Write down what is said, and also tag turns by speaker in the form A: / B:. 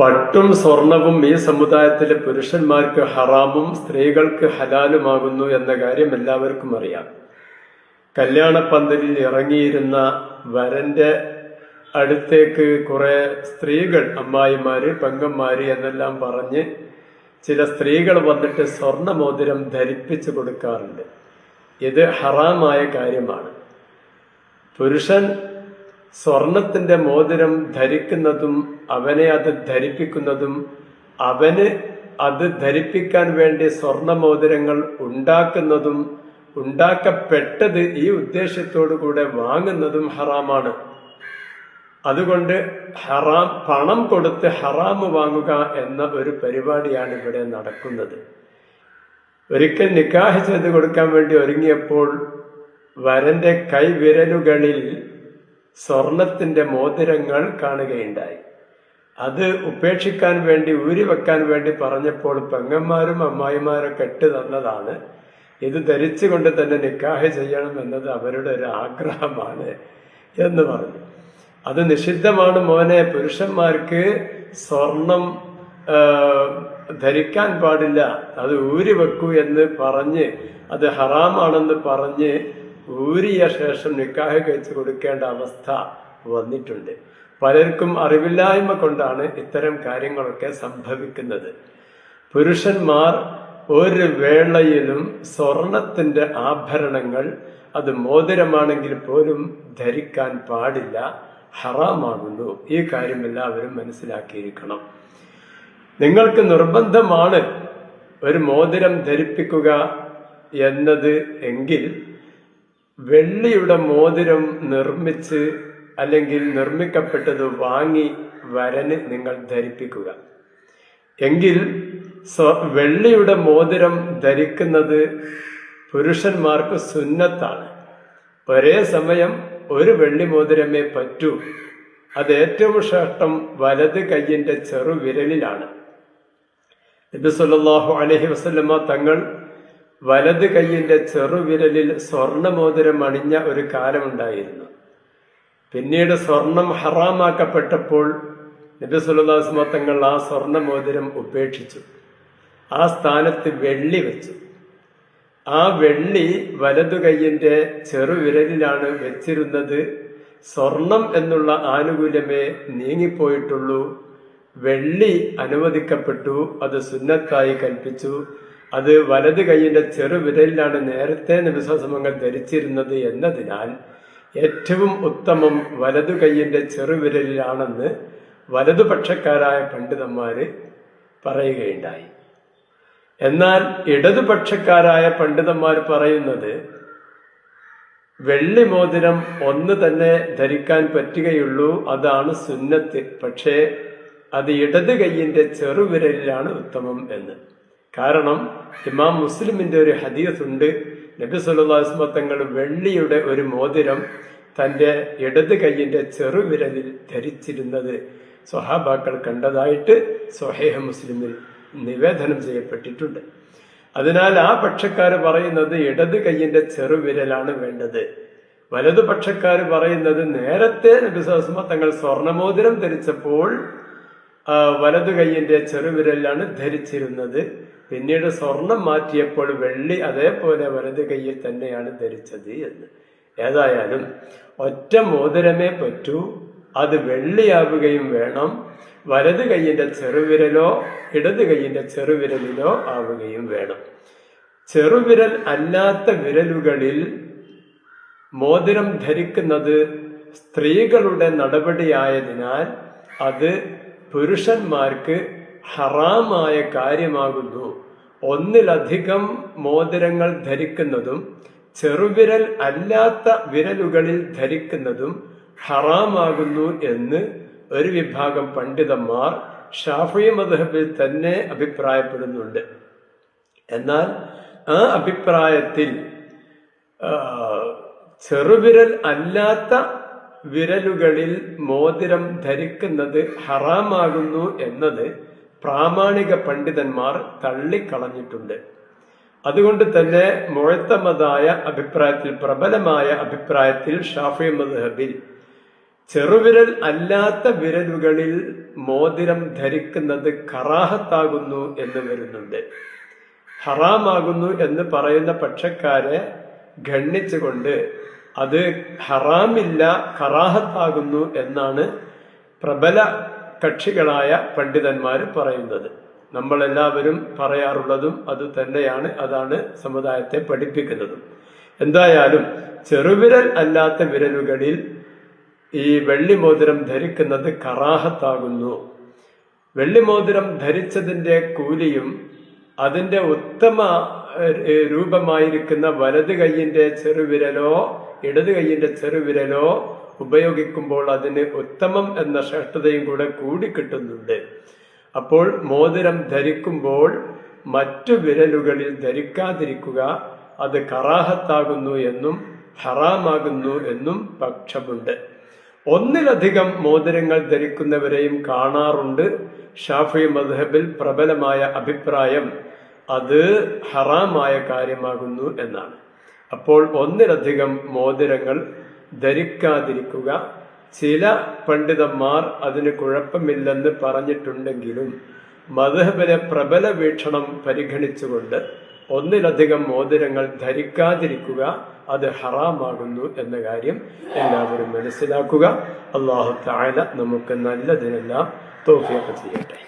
A: പട്ടും സ്വർണവും ഈ സമുദായത്തിലെ പുരുഷന്മാർക്ക് ഹറാമും സ്ത്രീകൾക്ക് ഹലാലുമാകുന്നു എന്ന കാര്യം എല്ലാവർക്കും അറിയാം. കല്യാണപ്പന്തലിൽ ഇറങ്ങിയിരുന്ന വരന്റെ അടുത്തേക്ക് കുറെ സ്ത്രീകൾ അമ്മായിമാര് പെങ്ങന്മാര് എന്നെല്ലാം പറഞ്ഞ് ചില സ്ത്രീകൾ വന്നിട്ട് സ്വർണമോതിരം ധരിപ്പിച്ചു കൊടുക്കാറുണ്ട്. ഇത് ഹറാമായ കാര്യമാണ്. പുരുഷൻ സ്വർണത്തിന്റെ മോതിരം ധരിക്കുന്നതും അവനെ അത് ധരിപ്പിക്കുന്നതും അവന് അത് ധരിപ്പിക്കാൻ വേണ്ടി സ്വർണ മോതിരങ്ങൾ ഉണ്ടാക്കുന്നതും ഉണ്ടാക്കപ്പെട്ടത് ഈ ഉദ്ദേശത്തോടുകൂടെ വാങ്ങുന്നതും ഹറാമാണ്. അതുകൊണ്ട് ഹറാം പണം കൊടുത്ത് ഹറാമ് വാങ്ങുക എന്ന ഒരു പരിപാടിയാണ് ഇവിടെ നടക്കുന്നത്. ഒരിക്കൽ നിക്കാഹ് ചെയ്ത് കൊടുക്കാൻ വേണ്ടി ഒരുങ്ങിയപ്പോൾ വരന്റെ കൈവിരലുകളിൽ സ്വർണത്തിന്റെ മോതിരങ്ങൾ കാണുകയുണ്ടായി. അത് ഉപേക്ഷിക്കാൻ വേണ്ടി ഊരി വെക്കാൻ വേണ്ടി പറഞ്ഞപ്പോൾ പെങ്ങന്മാരും അമ്മായിമാരൊക്കെ ഇട്ട് തന്നതാണ്. ഇത് ധരിച്ചുകൊണ്ട് തന്നെ നിക്കാഹ് ചെയ്യണം എന്നത് അവരുടെ ഒരു ആഗ്രഹമാണ് എന്ന് പറഞ്ഞു. അത് നിഷിദ്ധമാണ് മോനെ. പുരുഷന്മാർക്ക് സ്വർണം ധരിക്കാൻ പാടില്ല. അത് ഊരി വെക്കൂ എന്ന് പറഞ്ഞ് അത് ഹറാമാണെന്ന് പറഞ്ഞ് ഊരിയ ശേഷം നിക്കാഹ് കഴിച്ചു കൊടുക്കേണ്ട അവസ്ഥ വന്നിട്ടുണ്ട്. പലർക്കും അറിവില്ലായ്മ കൊണ്ടാണ് ഇത്തരം കാര്യങ്ങളൊക്കെ സംഭവിക്കുന്നത്. പുരുഷന്മാർ ഒരു വേളയിലും സ്വർണത്തിന്റെ ആഭരണങ്ങൾ അത് മോതിരമാണെങ്കിൽ പോലും ധരിക്കാൻ പാടില്ല. ഹറാമാകുന്നു. ഈ കാര്യം എല്ലാവരും മനസ്സിലാക്കിയിരിക്കണം. നിങ്ങൾക്ക് നിർബന്ധമാണ് ഒരു മോതിരം ധരിപ്പിക്കുക എന്നത് എങ്കിൽ വെള്ളിയുടെ മോതിരം നിർമ്മിച്ച് അല്ലെങ്കിൽ നിർമ്മിക്കപ്പെട്ടത് വാങ്ങി വരന് നിങ്ങൾ ധരിപ്പിക്കുക. എങ്കിൽ വെള്ളിയുടെ മോതിരം ധരിക്കുന്നത് പുരുഷന്മാർക്ക് സുന്നത്താണ്. ഒരേ സമയം ഒരു വെള്ളി മോതിരമേ പറ്റൂ. അത് ഏറ്റവും ശ്രേഷ്ഠം വലത് കയ്യിന്റെ ചെറുവിരലിലാണ്. നബി സല്ലല്ലാഹു അലൈഹി വസല്ലമ തങ്ങൾ വലത് കൈയിന്റെ ചെറുവിരലിൽ സ്വർണമോതിരം അണിഞ്ഞ ഒരു കാലമുണ്ടായിരുന്നു. പിന്നീട് സ്വർണം ഹറാമാക്കപ്പെട്ടപ്പോൾ നബി സല്ലല്ലാഹു തങ്ങൾ ആ സ്വർണമോതിരം ഉപേക്ഷിച്ചു. ആ സ്ഥാനത്ത് വെള്ളി വെച്ചു. ആ വെള്ളി വലതു കൈയിന്റെ ചെറുവിരലിലാണ് വെച്ചിരുന്നത്. സ്വർണം എന്നുള്ള ആനുകൂല്യമേ നീങ്ങിപ്പോയിട്ടുള്ളൂ. വെള്ളി അനുവദിക്കപ്പെട്ടു അത് സുന്നത്തായി കൽപ്പിച്ചു. അത് വലത് കൈയിന്റെ ചെറുവിരലിലാണ് നേരത്തെ നിമിഷസമങ്ങൾ ധരിച്ചിരുന്നത് എന്നതിനാൽ ഏറ്റവും ഉത്തമം വലതു കൈയിന്റെ ചെറുവിരലിലാണെന്ന് വലതുപക്ഷക്കാരായ പണ്ഡിതന്മാര് പറയുകയുണ്ടായി. എന്നാൽ ഇടതുപക്ഷക്കാരായ പണ്ഡിതന്മാർ പറയുന്നത് വെള്ളി മോതിരം ഒന്ന് തന്നെ ധരിക്കാൻ പറ്റുകയുള്ളൂ അതാണ് സുന്നത്ത്. പക്ഷേ അത് ഇടത് കൈയിന്റെ ചെറുവിരലിലാണ് ഉത്തമം എന്ന്. കാരണം ഇമാം മുസ്ലിമിന്റെ ഒരു ഹദീസ് ഉണ്ട്. നബി സുല്ലാസ്മ തങ്ങൾ വെള്ളിയുടെ ഒരു മോതിരം തന്റെ ഇടത് കൈയിന്റെ ചെറുവിരലിൽ ധരിച്ചിരുന്നത് സ്വഹാബാക്കൾ കണ്ടതായിട്ട് സ്വഹേഹ മുസ്ലിമിൽ നിവേദനം ചെയ്യപ്പെട്ടിട്ടുണ്ട്. അതിനാൽ ആ പക്ഷക്കാർ പറയുന്നത് ഇടത് കൈയിന്റെ ചെറുവിരലാണ് വേണ്ടത്. വലതു പക്ഷക്കാർ പറയുന്നത് നേരത്തെ നബിസ്വസ്മ തങ്ങൾ സ്വർണമോതിരം ധരിച്ചപ്പോൾ വലതു കൈയിന്റെ ചെറുവിരലാണ് ധരിച്ചിരുന്നത്. പിന്നീട് സ്വർണം മാറ്റിയപ്പോൾ വെള്ളി അതേപോലെ വലത് കയ്യിൽ തന്നെയാണ് ധരിച്ചത് എന്ന്. ഏതായാലും ഒറ്റ മോതിരമേ പറ്റൂ. അത് വെള്ളിയാവുകയും വേണം. വലത് കൈയിന്റെ ചെറുവിരലോ ഇടത് കൈയിന്റെ ചെറുവിരലിലോ ആവുകയും വേണം. ചെറുവിരൽ അല്ലാത്ത വിരലുകളിൽ മോതിരം ധരിക്കുന്നത് സ്ത്രീകളുടെ നടപടിയായതിനാൽ അത് പുരുഷന്മാർക്ക് ഹറാമായ കാര്യമാകുന്നു. ഒന്നിലധികം മോതിരങ്ങൾ ധരിക്കുന്നതും ചെറുവിരൽ അല്ലാത്ത വിരലുകളിൽ ധരിക്കുന്നതും ഹറാമാകുന്നു എന്ന് ഒരു വിഭാഗം പണ്ഡിതന്മാർ ഷാഫി മധബിൽ തന്നെ അഭിപ്രായപ്പെടുന്നുണ്ട്. എന്നാൽ ആ അഭിപ്രായത്തിൽ ചെറുവിരൽ അല്ലാത്ത വിരലുകളിൽ മോതിരം ധരിക്കുന്നത് ഹറാമാകുന്നു എന്നത് പ്രാമാണിക പണ്ഡിതന്മാർ തള്ളിക്കളഞ്ഞിട്ടുണ്ട്. അതുകൊണ്ട് തന്നെ മുഴത്തമതായ അഭിപ്രായത്തിൽ പ്രബലമായ അഭിപ്രായത്തിൽ ഷാഫി മദ്ഹബിൽ ചെറുവിരൽ അല്ലാത്ത വിരലുകളിൽ മോതിരം ധരിക്കുന്നത് കറാഹത്താകുന്നു എന്ന് വരുന്നുണ്ട്. ഹറാമാകുന്നു എന്ന് പറയുന്ന പക്ഷക്കാരെ ഖണ്ണിച്ചുകൊണ്ട് അത് ഹറാമില്ല കറാഹത്താകുന്നു എന്നാണ് പ്രബല കക്ഷികളായ പണ്ഡിതന്മാർ പറയുന്നത്. നമ്മളെല്ലാവരും പറയാറുള്ളതും അത് തന്നെയാണ് അതാണ് സമുദായത്തെ പഠിപ്പിക്കുന്നതും. എന്തായാലും ചെറുവിരൽ അല്ലാത്ത വിരലുകളിൽ ഈ വെള്ളിമോതിരം ധരിക്കുന്നത് കറാഹത്താകുന്നു. വെള്ളിമോതിരം ധരിച്ചതിന്റെ കൂലിയും അതിന്റെ ഉത്തമ രൂപമായിരിക്കുന്ന വലത് കൈയിന്റെ ചെറുവിരലോ ഇടത് കൈയിന്റെ ചെറുവിരലോ ഉപയോഗിക്കുമ്പോൾ അതിന് ഉത്തമം എന്ന ശ്രേഷ്ഠതയും കൂടെ കൂടി കിട്ടുന്നുണ്ട്. അപ്പോൾ മോതിരം ധരിക്കുമ്പോൾ മറ്റു വിരലുകളിൽ ധരിക്കാതിരിക്കുക അത് കറാഹത്താകുന്നു എന്നും ഹറാമാകുന്നു എന്നും പക്ഷമുണ്ട്. ഒന്നിലധികം മോതിരങ്ങൾ ധരിക്കുന്നവരെയും കാണാറുണ്ട്. ഷാഫി മദ്ഹബിൽ പ്രബലമായ അഭിപ്രായം അത് ഹറാമായ കാര്യമാകുന്നു എന്നാണ്. അപ്പോൾ ഒന്നിലധികം മോതിരങ്ങൾ ധരിക്കാതിരിക്കുക. ചില പണ്ഡിതന്മാർ അതിന് കുഴപ്പമില്ലെന്ന് പറഞ്ഞിട്ടുണ്ടെങ്കിലും മധുഹബിലെ പ്രബല വീക്ഷണം പരിഗണിച്ചുകൊണ്ട് ഒന്നിലധികം മോതിരങ്ങൾ ധരിക്കാതിരിക്കുക അത് ഹറാമാകുന്നു എന്ന കാര്യം എല്ലാവരും മനസ്സിലാക്കുക. അള്ളാഹു താല നമുക്ക് നല്ലതിനെല്ലാം തോഫിയൊക്കെ ചെയ്യട്ടെ.